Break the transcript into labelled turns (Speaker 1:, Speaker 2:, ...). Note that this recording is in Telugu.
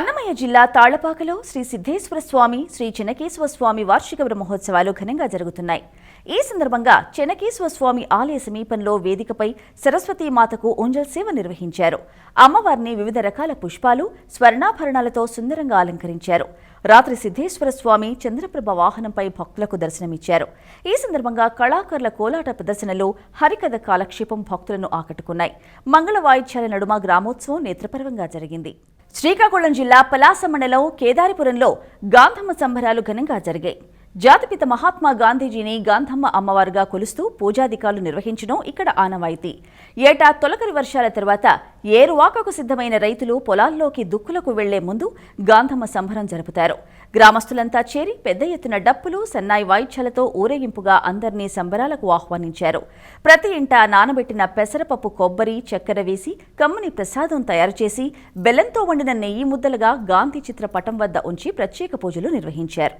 Speaker 1: అన్నమయ్య జిల్లా తాళ్ళపాకలో శ్రీ సిద్ధేశ్వర స్వామి శ్రీ చెనకేశ్వర స్వామి వార్షిక బ్రహ్మోత్సవాలు ఘనంగా జరుగుతున్నాయి. ఈ సందర్భంగా చెనకేశ్వర స్వామి ఆలయ సమీపంలో వేదికపై సరస్వతీ మాతకు ఉంజల్ సేవ నిర్వహించారు. అమ్మవారిని వివిధ రకాల పుష్పాలు స్వర్ణాభరణాలతో సుందరంగా అలంకరించారు. రాత్రి సిద్ధేశ్వర స్వామి చంద్రప్రభ వాహనంపై భక్తులకు దర్శనమిచ్చారు. ఈ సందర్భంగా కళాకారుల కోలాట ప్రదర్శనలు హరికథ కాలక్షేపం భక్తులను ఆకట్టుకున్నాయి. మంగళ వాయిద్యాల నడుమ గ్రామోత్సవం నేత్రపర్వంగా జరిగింది. శ్రీకాకుళం జిల్లా పలాస మండలం కేదారిపురంలో గాంధమ్మ సంబరాలు ఘనంగా జరిగాయి. జాతిపిత మహాత్మా గాంధీజీని గాంధమ్మ అమ్మవారుగా కొలుస్తూ పూజాధికారులు నిర్వహించడం ఇక్కడ ఆనవాయితీ. ఏటా తొలకరి వర్షాల తర్వాత ఏరువాకకు సిద్ధమైన రైతులు పొలాల్లోకి దుక్కులకు వెళ్ళే ముందు గాంధమ్మ సంబరం జరుపుతారు. గ్రామస్తులంతా చేరి పెద్ద ఎత్తున డప్పులు సన్నాయి వాయిద్యాలతో ఊరేగింపుగా అందరినీ సంబరాలకు ఆహ్వానించారు. ప్రతి ఇంట నానబెట్టిన పెసరపప్పు కొబ్బరి చక్కెర వేసి కమ్మని ప్రసాదం తయారు చేసి బెల్లంతో వండిన నెయ్యి ముద్దలుగా గాంధీ చిత్ర పటం వద్ద ఉంచి ప్రత్యేక పూజలు నిర్వహించారు.